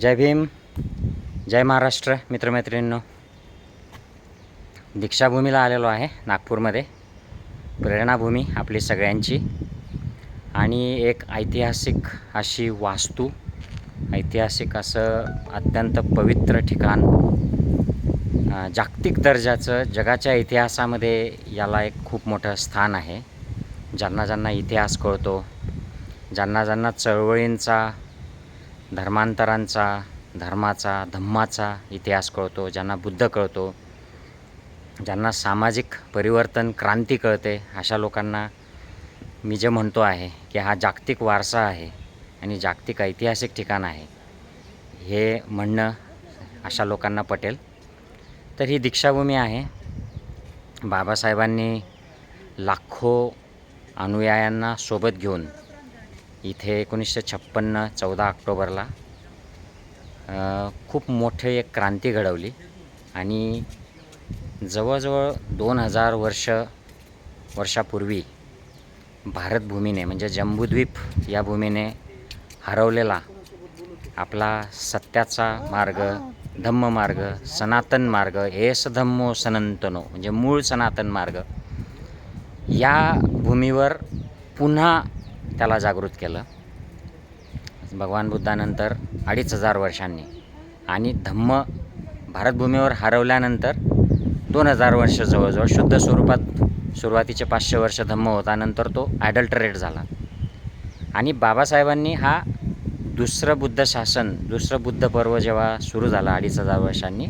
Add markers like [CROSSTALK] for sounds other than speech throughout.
जय भीम जय महाराष्ट्र मित्रमैत्रिणींनो. दीक्षाभूमीला आलेलो आहे नागपूरमध्ये. प्रेरणाभूमी आपली सगळ्यांची. आणि एक ऐतिहासिक अशी वास्तू ऐतिहासिक असं अत्यंत पवित्र ठिकाण जागतिक दर्जाचं जगाच्या इतिहासामध्ये याला एक खूप मोठं स्थान आहे. ज्यांना ज्यांना इतिहास कळतो ज्यांना ज्यांना चळवळींचा धर्मांतरांचा धर्माचा धम्माचा इतिहास कळतो ज्यांना बुद्ध कळतो ज्यांना सामाजिक परिवर्तन क्रांती कळते अशा लोकांना मी जे म्हणतो आहे की हा जागतिक वारसा आहे आणि जागतिक ऐतिहासिक ठिकाण आहे हे म्हणणं अशा लोकांना पटेल. तर ही दीक्षाभूमी आहे. बाबासाहेबांनी लाखो अनुयायांना सोबत घेऊन इथे एकोणीसशे छप्पन्न चौदा ऑक्टोबरला खूप मोठे एक क्रांती घडवली आणि जवळजवळ दोन हजार वर्ष वर्षापूर्वी भारतभूमीने म्हणजे जम्बूद्वीप या भूमीने हरवलेला आपला सत्याचा मार्ग धम्म मार्ग सनातन मार्ग एस धम्मो सनंतनो म्हणजे मूळ सनातन मार्ग या भूमीवर पुन्हा त्याला जागृत केलं. भगवान बुद्धानंतर अडीच हजार वर्षांनी आणि धम्म भारतभूमीवर हरवल्यानंतर दोन हजार वर्ष जवळजवळ शुद्ध स्वरूपात सुरुवातीचे पाचशे वर्ष धम्म होता नंतर तो ॲडल्टरेट झाला. आणि बाबासाहेबांनी हा दुसरं बुद्ध शासन दुसरं बुद्ध पर्व जेव्हा सुरू झाला अडीच हजार वर्षांनी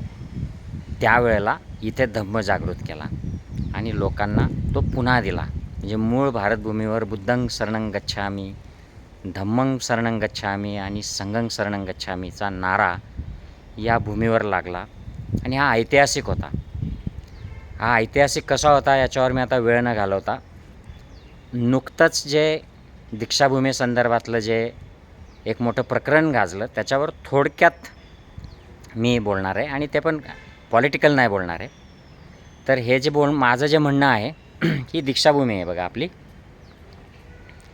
त्यावेळेला इथे धम्म जागृत केला आणि लोकांना तो पुन्हा दिला. म्हणजे मूळ भारतभूमीवर बुद्धंग शरणं गच्छामी धम्मंग शरणं गच्छामी आणि संगंग शरणं गच्छामीचा नारा या भूमीवर लागला आणि हा ऐतिहासिक होता. हा ऐतिहासिक कसा होता याच्यावर मी आता वेळ न घालवता नुकतंच जे दीक्षाभूमी संदर्भातलं जे एक मोठं प्रकरण गाजलं त्याच्यावर थोडक्यात मी बोलणार आहे आणि ते पण पॉलिटिकल नाही बोलणार आहे. तर हे जे बोल माझं जे म्हणणं आहे [CLEARS THROAT] ही दीक्षाभूमी आहे बघा आपली.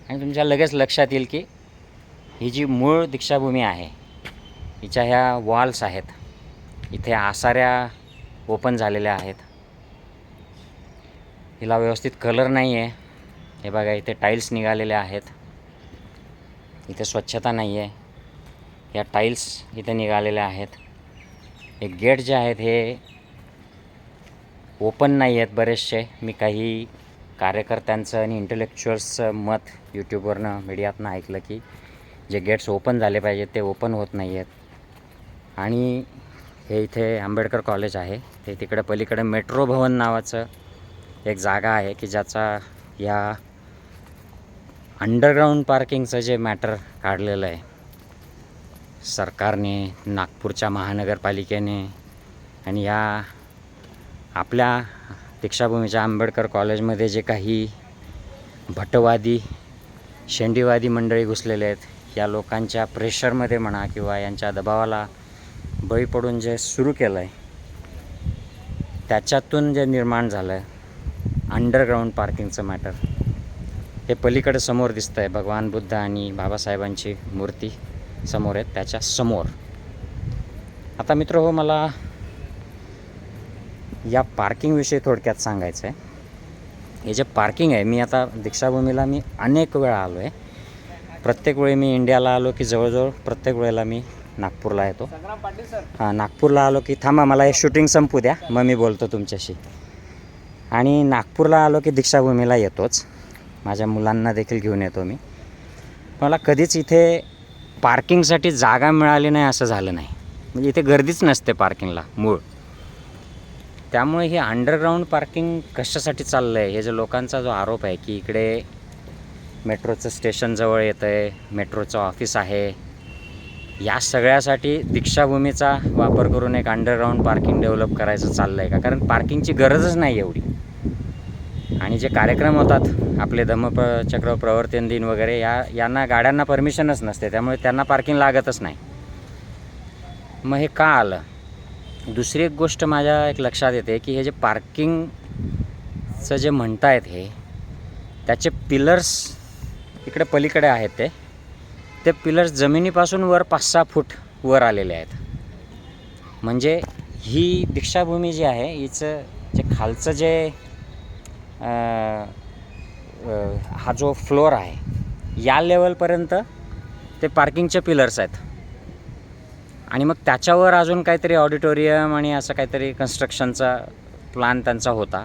आणि तुमच्या लगेच लक्षात येईल की ही जी मूळ दीक्षाभूमी आहे हिच्या ह्या वॉल्स आहेत. इथे आसाऱ्या ओपन झालेल्या आहेत. हिला व्यवस्थित कलर नाही आहे हे बघा इथे टाईल्स निघालेल्या आहेत. इथे स्वच्छता नाही आहे या टाईल्स इथे निघालेल्या आहेत. हे गेट जे आहेत हे ओपन नाही आहेत बरेचसे. मी काही कार्यकर्त्यांचं आणि इंटलेक्च्युअल्सचं मत यूट्यूबवरनं मीडियातनं ऐकलं की जे गेट्स ओपन झाले पाहिजेत ते ओपन होत नाही आहेत. आणि हे इथे आंबेडकर कॉलेज आहे. ते तिकडं पलीकडे मेट्रो भवन नावाचं एक जागा आहे की ज्याचा या अंडरग्राऊंड पार्किंगचं जे मॅटर काढलेलं आहे. सरकारने नागपूरच्या महानगरपालिकेने आणि या आपल्या दीक्षाभूमीच्या आंबेडकर कॉलेजमध्ये जे काही भटवादी शेंडीवादी मंडळी घुसलेले आहेत या लोकांच्या प्रेशरमध्ये म्हणा किंवा यांच्या दबावाला बळी पडून जे सुरू केलं आहे त्याच्यातून जे निर्माण झालं आहे अंडरग्राऊंड पार्किंगचं मॅटर हे पलीकडे समोर दिसतं आहे भगवान बुद्ध आणि बाबासाहेबांची मूर्ती समोर आहेत त्याच्यासमोर. आता मित्र हो मला या पार्किंगविषयी थोडक्यात सांगायचं आहे हे जे पार्किंग आहे मी आता दीक्षाभूमीला मी अनेक वेळा आलो आहे प्रत्येक वेळी मी इंडियाला आलो की जवळजवळ प्रत्येक वेळेला मी नागपूरला येतो. हां नागपूरला आलो की थांबा मला हे शूटिंग संपू द्या. मग मी बोलतो तुमच्याशी. आणि नागपूरला आलो की दीक्षाभूमीला येतोच. माझ्या मुलांना देखील घेऊन येतो मी. मला कधीच इथे पार्किंगसाठी जागा मिळाली नाही असं झालं नाही. म्हणजे इथे गर्दीच नसते पार्किंगला मूळ. त्यामुळे हे अंडरग्राऊंड पार्किंग कशासाठी चाललं आहे हे जो लोकांचा जो आरोप आहे की इकडे मेट्रोचं स्टेशन जवळ येतं आहे मेट्रोचं ऑफिस आहे या सगळ्यासाठी दीक्षाभूमीचा वापर करून एक अंडरग्राऊंड पार्किंग डेव्हलप करायचं चाललं आहे का? कारण पार्किंगची गरजच नाही एवढी. आणि जे कार्यक्रम होतात आपले धम्मचक्र प्रवर्तन दिन वगैरे या यांना गाड्यांना परमिशनच नसते त्यामुळे त्यांना पार्किंग लागतच नाही. मग हे का आलं? दुसरी एक गोष्ट माझ्या एक लक्षात येते की हे जे पार्किंगचं जे म्हणतायत हे त्याचे पिलर्स इकडे पलीकडे आहेत ते. ते पिलर्स जमिनीपासून वर पाच सहा फूट वर आलेले आहेत. म्हणजे ही दीक्षाभूमी जी आहे हिचं जे खालचं जे हा जो फ्लोअर आहे या लेवलपर्यंत ते पार्किंगचे पिलर्स आहेत. आणि मग त्याच्यावर अजून काहीतरी ऑडिटोरियम आणि असं काहीतरी कन्स्ट्रक्शनचा प्लॅन त्यांचा होता.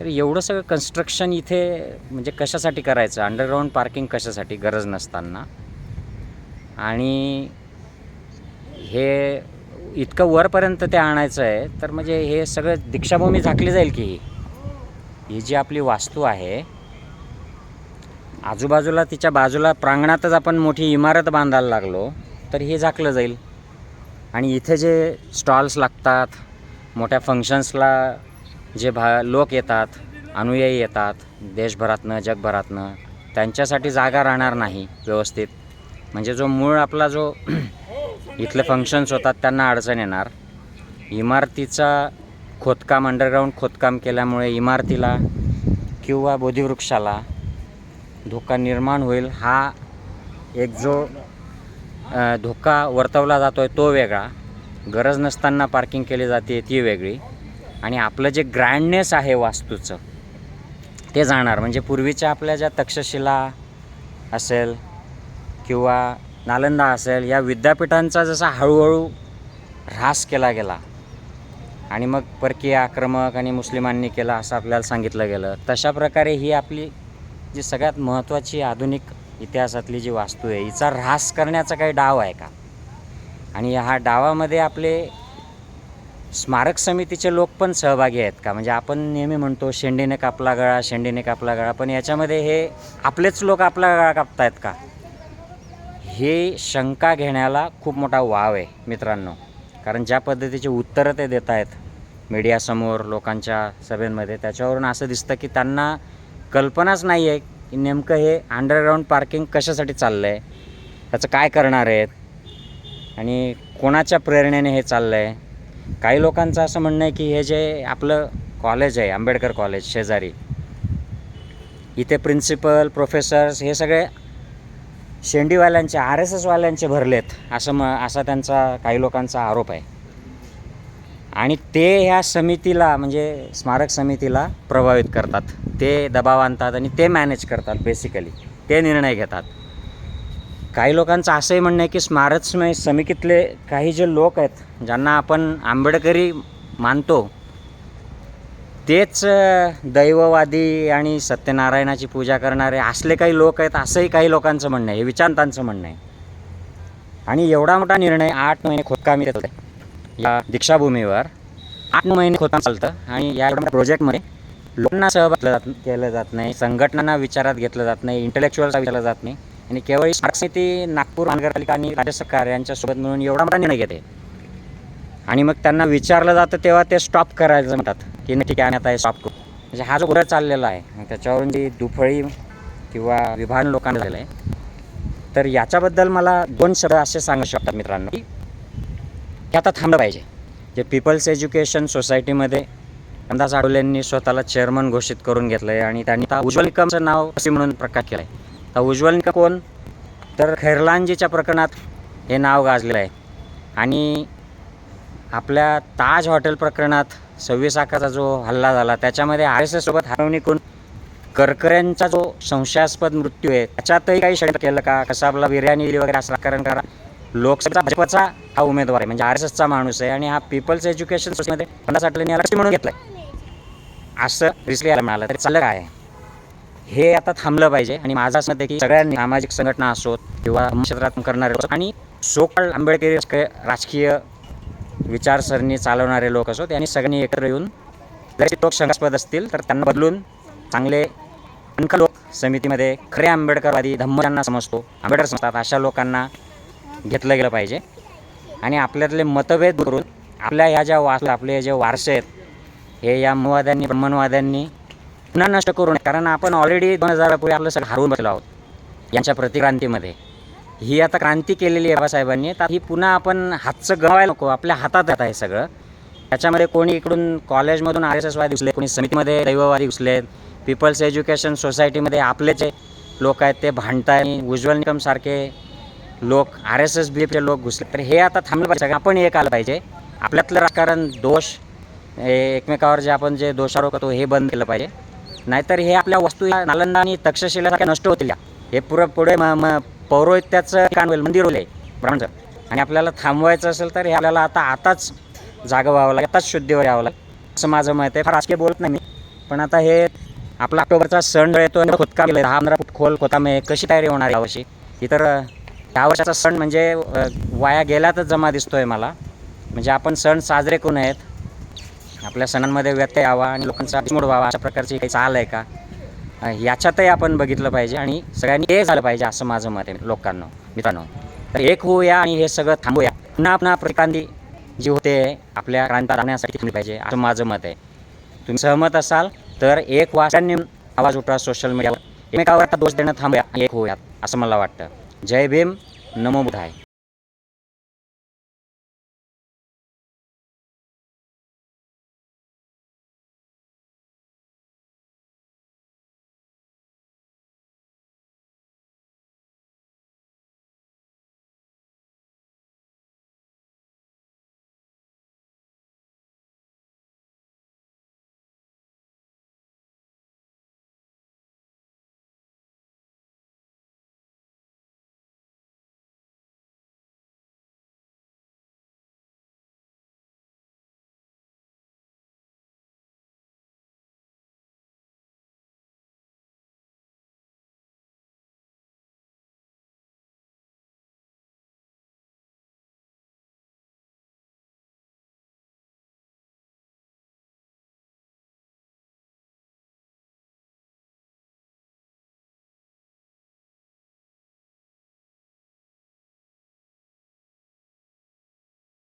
तर एवढं सगळं कन्स्ट्रक्शन इथे म्हणजे कशासाठी करायचं? अंडरग्राऊंड पार्किंग कशासाठी? गरज नसताना. आणि हे इतकं वरपर्यंत ते आणायचं आहे तर म्हणजे हे सगळं दीक्षाभूमी झाकली जाईल की ही? ही जी आपली वास्तू आहे आजूबाजूला तिच्या बाजूला प्रांगणातच आपण मोठी इमारत बांधायला लागलो तर हे झाकलं जाईल. आणि इथे जे स्टॉल्स लागतात मोठ्या फंक्शन्सला जे भा लोक येतात अनुयायी येतात देशभरातनं जगभरातनं त्यांच्यासाठी जागा राहणार नाही व्यवस्थित. म्हणजे जो मूळ आपला जो [CLEARS THROAT] इथले फंक्शन्स होतात त्यांना अडचण येणार. इमारतीचा खोदकाम अंडरग्राऊंड खोदकाम केल्यामुळे इमारतीला किंवा बोधिवृक्षाला धोका निर्माण होईल हा एक जो धोका वर्तवला जातो आहे तो वेगळा. गरज नसताना पार्किंग केली जाते ती वेगळी. आणि आपलं जे ग्रँडनेस आहे वास्तूचं ते जाणार. म्हणजे पूर्वीच्या आपल्या ज्या तक्षशिला असेल किंवा नालंदा असेल या विद्यापीठांचा जसा हळूहळू ऱ्हास केला गेला आणि मग परकीय आक्रमक आणि मुस्लिमांनी केला असं आपल्याला सांगितलं गेलं तशा प्रकारे ही आपली जी सगळ्यात महत्त्वाची आधुनिक इतिहासातली जी वास्तू आहे हिचा ऱ्हास करण्याचा काही डाव आहे का? आणि ह्या डावामध्ये आपले स्मारक समितीचे लोक पण सहभागी आहेत का? म्हणजे आपण नेहमी म्हणतो शेंडीने कापला गळा शेंडीने कापला गळा पण याच्यामध्ये हे आपलेच लोक आपला गळा कापतायत का? हे शंका घेण्याला खूप मोठा वाव आहे मित्रांनो. कारण ज्या पद्धतीचे उत्तरं ते देत आहेत मीडियासमोर लोकांच्या सभेंमध्ये त्याच्यावरून असं दिसतं की त्यांना कल्पनाच नाही आहे की नेमकं हे अंडरग्राऊंड पार्किंग कशासाठी चाललं आहे त्याचं काय करणार आहेत? आणि कोणाच्या प्रेरणेने हे चाललं आहे काही लोकांचं असं म्हणणं आहे की हे जे आपलं कॉलेज आहे आंबेडकर कॉलेज शेजारी इथे प्रिन्सिपल प्रोफेसर्स हे सगळे शेंडीवाल्यांचे आर एस एसवाल्यांचे भरलेत असं म असा त्यांचा काही लोकांचा आरोप आहे. आणि ते ह्या समितीला म्हणजे स्मारक समितीला प्रभावित करतात. ते दबाव आणतात आणि ते मॅनेज करतात बेसिकली ते निर्णय घेतात. काही लोकांचं असंही म्हणणं आहे की स्मारक समितीतले काही जे लोक आहेत ज्यांना आपण आंबेडकरी मानतो तेच दैववादी आणि सत्यनारायणाची पूजा करणारे असले काही लोक आहेत असंही काही लोकांचं म्हणणं आहे हे विचारतांचं म्हणणं आहे. आणि एवढा मोठा निर्णय आठ महिने खोदकामी येत होते या दीक्षाभूमीवर आठ महिने होता चालतं आणि या एवढ्या प्रोजेक्टमध्ये लोकांना सहभाग केलं जात केलं जात नाही संघटनांना विचारात घेतलं जात नाही इंटलेक्च्युअल्सला विचारलं जात नाही. आणि केवळ ही समिती नागपूर महानगरपालिका आणि राज्य सरकार यांच्यासोबत मिळून एवढा मोठा निर्णय घेते. आणि मग त्यांना विचारलं जातं तेव्हा ते स्टॉप करायचं म्हणतात की नाही ठीक आहे आता हे स्टॉप करू. म्हणजे हा जो गोळा चाललेला आहे त्याच्यावरून जी दुफळी किंवा विभाजन लोकांना झालं आहे तर याच्याबद्दल मला दोन शब्द असे सांगू शकतात मित्रांनो की हे आता थांबलं पाहिजे. जे पीपल्स एज्युकेशन सोसायटीमध्ये रामदास आडवलेंनी स्वतःला चेअरमन घोषित करून घेतलं आहे आणि त्यांनी आता उज्ज्वल निकमचं नाव असे म्हणून प्रकाश केलं आहे तर उज्ज्वल निकम कोण? तर खैरलांजीच्या प्रकरणात हे नाव गाजलेलं आहे. आणि आपल्या ताज हॉटेल प्रकरणात सव्वीस आकाचा जो हल्ला झाला त्याच्यामध्ये आर एस एससोबत हरवणी करून करकऱ्यांचा जो संशयास्पद मृत्यू आहे त्याच्यातही काही षडयंत्र केलं का? कसा आपला बिर्याणी दिली वगैरे असं कारण करा लोकसभेचा भाजपचा हा उमेदवार आहे. म्हणजे आर एस एसचा माणूस आहे आणि हा पीपल्स एज्युकेशन सोसायटीमध्ये पन्नास आठवणी म्हणून घेतलं आहे असं रिसली यायला मिळालं. तरी चाललं काय? हे आता थांबलं पाहिजे आणि माझं असं मत आहे की सगळ्यांनी सामाजिक संघटना असोत किंवा क्षेत्रात करणारे आणि सोकाळ आंबेडकरी राजकीय- विचारसरणी चालवणारे लोक असोत यांनी सगळ्यांनी एकत्र येऊन जरी लोक शंकास्पद असतील तर त्यांना बदलून चांगले अनका लोक समितीमध्ये खरे आंबेडकरवादी धम्म ज्यांना समजतो आंबेडकर समजतात अशा लोकांना घेतलं गेलं पाहिजे. आणि आपल्यातले मतभेद करून आपल्या ह्या ज्या वास आपले जे वारसे आहेत हे या मवाद्यांनी ब्रह्मणवाद्यांनी पुन्हा नष्ट करू नये. कारण आपण ऑलरेडी दोन हजारापूर्वी आपलं सगळं हरवून बसलो आहोत यांच्या प्रतिक्रांतीमध्ये. ही आता क्रांती केलेली आहे बाबासाहेबांनी. तर ही पुन्हा आपण हातचं गमावायला नको. आपल्या हातात येत आहे सगळं. त्याच्यामध्ये कोणी इकडून कॉलेजमधून आर एस एसवादी घुसले कोणी समितीमध्ये दैववादी घुसले पीपल्स एज्युकेशन सोसायटीमध्ये आपले जे लोक आहेत ते भांडताय. उज्ज्वल निकमसारखे लोक आर एस एस बीचे लोक घुसले. तर हे आता थांबलं पाहिजे. सगळं आपण एक आलं पाहिजे. आपल्यातलं राजकारण दोष एकमेकावर जे आपण जे दोषारोप करतो हे बंद केलं पाहिजे. नाहीतर हे आपल्या वस्तू या नालंदा आणि तक्षशिलासारख्या नष्ट होतील हे पुरं पुढे म म पौरोहित्याचं ठिकाण होईल मंदिर होईल ब्राह्मणचं. आणि आपल्याला थांबवायचं असेल तर हे आपल्याला आता आताच जागं व्हावं लागेल आताच शुद्धीवर यावं लागेल. असं माझं मत आहे. फार राजकीय बोलत नाही मी. पण आता हे आपला ऑक्टोबरचा सण येतो आणि खोदकाम दहा पंधरा फूट खोल खोताम आहे. कशी तयारी होणार यावर्षी? ही तर ह्या वर्षाचा सण म्हणजे वाया गेल्यातच जमा दिसतोय मला. म्हणजे आपण सण साजरे करू नयेत. आपल्या सणांमध्ये व्यत्यय यावा आणि लोकांचा मूड व्हावा अशा प्रकारची काही चाल आहे का? याच्यातही आपण बघितलं पाहिजे आणि सगळ्यांनी ते झालं पाहिजे असं माझं मत आहे लोकांना मित्रांनो. तर एक होऊया आणि हे सगळं थांबूया. पुन्हा पुन्हा प्रतिक्रांती जी होते आपल्या क्रांती राहण्यासाठी थांबली पाहिजे असं माझं मत आहे. तुम्ही सहमत असाल तर एक वासांनी आवाज उठवा सोशल मीडियावर. एकमेकावर दोष देणं थांबूया एक होऊयात असं मला वाटतं. जय भीम नमो बुद्धाय